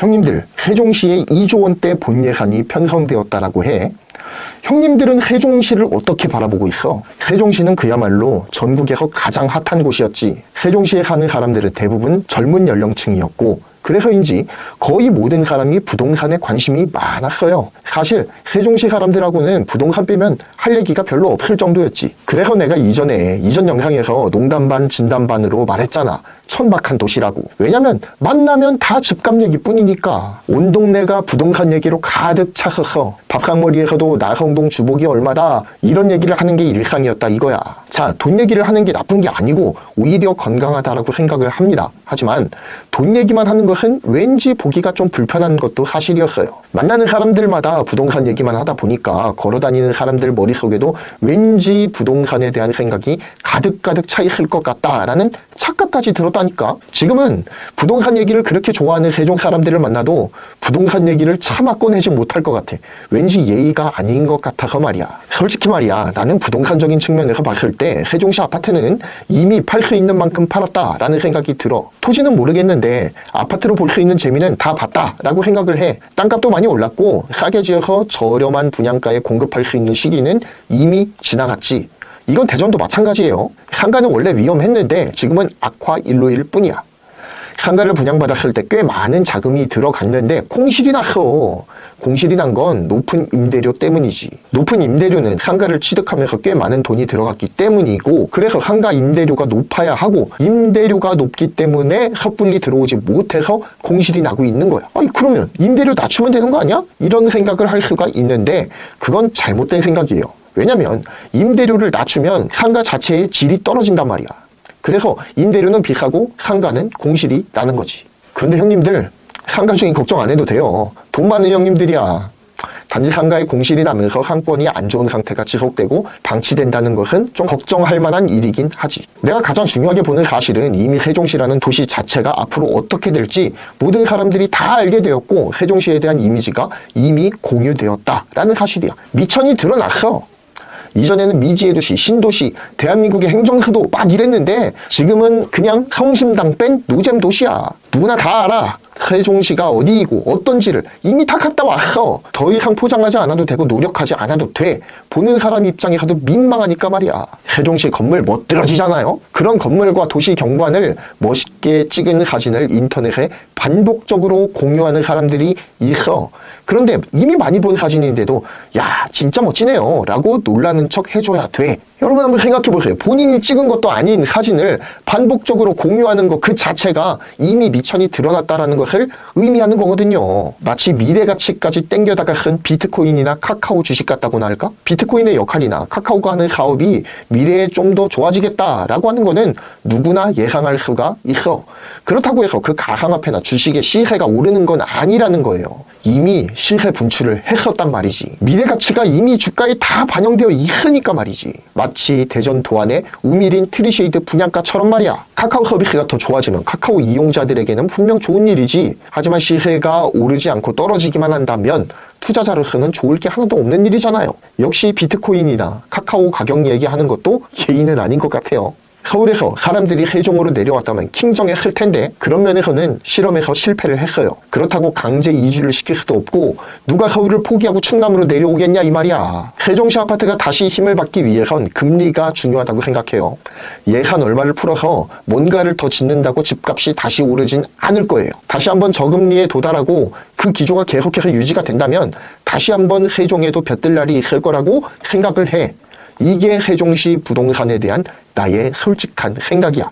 형님들, 세종시에 2조 원대 본 예산이 편성되었다라고 해. 형님들은 세종시를 어떻게 바라보고 있어? 세종시는 그야말로 전국에서 가장 핫한 곳이었지. 세종시에 사는 사람들은 대부분 젊은 연령층이었고, 그래서인지 거의 모든 사람이 부동산에 관심이 많았어요. 사실 세종시 사람들하고는 부동산 빼면 할 얘기가 별로 없을 정도였지. 그래서 내가 이전에 이전 영상에서 농담 반 진담 반으로 말했잖아. 천박한 도시라고. 왜냐면 만나면 다 집값 얘기뿐이니까. 온 동네가 부동산 얘기로 가득 찼었어. 밥상머리에서도 나성동 주복이 얼마다 이런 얘기를 하는 게 일상이었다 이거야. 자, 돈 얘기를 하는 게 나쁜 게 아니고 오히려 건강하다라고 생각을 합니다. 하지만 돈 얘기만 하는 것은 왠지 보기가 좀 불편한 것도 사실이었어요. 만나는 사람들마다 부동산 얘기만 하다 보니까 걸어다니는 사람들 머 릿속에도 왠지 부동산에 대한 생각이 가득가득 차 있을 것 같다라는 착각까지 들었다니까. 지금은 부동산 얘기를 그렇게 좋아하는 세종 사람들을 만나도 부동산 얘기를 차마 꺼내지 못할 것 같아. 왠지 예의가 아닌 것 같아서 말이야. 솔직히 말이야. 나는 부동산적인 측면에서 봤을 때 세종시 아파트는 이미 팔 수 있는 만큼 팔았다라는 생각이 들어. 토지는 모르겠는데 아파트로 볼 수 있는 재미는 다 봤다라고 생각을 해. 땅값도 많이 올랐고 싸게 지어서 저렴한 분양가에 공급할 수 있는 시기는 이미 지나갔지. 이건 대전도 마찬가지예요. 상가는 원래 위험했는데 지금은 악화 일로일 뿐이야. 상가를 분양받았을 때 꽤 많은 자금이 들어갔는데 공실이 났어. 공실이 난 건 높은 임대료 때문이지. 높은 임대료는 상가를 취득하면서 꽤 많은 돈이 들어갔기 때문이고 그래서 상가 임대료가 높아야 하고 임대료가 높기 때문에 섣불리 들어오지 못해서 공실이 나고 있는 거야. 아니 그러면 임대료 낮추면 되는 거 아니야? 이런 생각을 할 수가 있는데 그건 잘못된 생각이에요. 왜냐면 임대료를 낮추면 상가 자체의 질이 떨어진단 말이야. 그래서 임대료는 비싸고 상가는 공실이 나는 거지. 그런데 형님들 상가 중에 걱정 안 해도 돼요. 돈 많은 형님들이야. 단지 상가에 공실이 나면서 상권이 안 좋은 상태가 지속되고 방치된다는 것은 좀 걱정할 만한 일이긴 하지. 내가 가장 중요하게 보는 사실은 이미 세종시라는 도시 자체가 앞으로 어떻게 될지 모든 사람들이 다 알게 되었고 세종시에 대한 이미지가 이미 공유되었다라는 사실이야. 미천이 드러났어. 이전에는 미지의 도시, 신도시, 대한민국의 행정수도 막 이랬는데 지금은 그냥 성심당 뺀 노잼 도시야. 누구나 다 알아. 세종시가 어디이고 어떤지를 이미 다 갔다 왔어. 더 이상 포장하지 않아도 되고 노력하지 않아도 돼. 보는 사람 입장에서도 민망하니까 말이야. 세종시 건물 멋들어지잖아요. 그런 건물과 도시 경관을 멋있게 찍은 사진을 인터넷에 반복적으로 공유하는 사람들이 있어. 그런데 이미 많이 본 사진인데도 야 진짜 멋지네요 라고 놀라는 척 해줘야 돼 여러분 한번 생각해 보세요 본인이 찍은 것도 아닌 사진을 반복적으로 공유하는 것 그 자체가 이미 미천이 드러났다라는 것을 의미하는 거거든요 마치 미래 가치까지 땡겨다가 쓴 비트코인이나 카카오 주식 같다고나 할까 비트 코인의 역할이나 카카오가 하는 사업이 미래에 좀 더 좋아지겠다라고 하는 거는 누구나 예상할 수가 있어 그렇다고 해서 그 가상화폐나 주식의 시세가 오르는 건 아니라는 거예요 이미 시세 분출을 했었단 말이지. 미래 가치가 이미 주가에 다 반영되어 있으니까 말이지. 마치 대전 도안의 우미린 트리쉐이드 분양가처럼 말이야. 카카오 서비스가 더 좋아지면 카카오 이용자들에게는 분명 좋은 일이지. 하지만 시세가 오르지 않고 떨어지기만 한다면 투자자로서는 좋을 게 하나도 없는 일이잖아요. 역시 비트코인이나 카카오 가격 얘기하는 것도 예의는 아닌 것 같아요. 서울에서 사람들이 세종으로 내려왔다면 킹정했을 텐데 그런 면에서는 실험에서 실패를 했어요. 그렇다고 강제 이주를 시킬 수도 없고 누가 서울을 포기하고 충남으로 내려오겠냐 이 말이야. 세종시 아파트가 다시 힘을 받기 위해선 금리가 중요하다고 생각해요. 예산 얼마를 풀어서 뭔가를 더 짓는다고 집값이 다시 오르진 않을 거예요. 다시 한번 저금리에 도달하고 그 기조가 계속해서 유지가 된다면 다시 한번 세종에도 볕들 날이 있을 거라고 생각을 해. 이게 세종시 부동산에 대한 나의 솔직한 생각이야.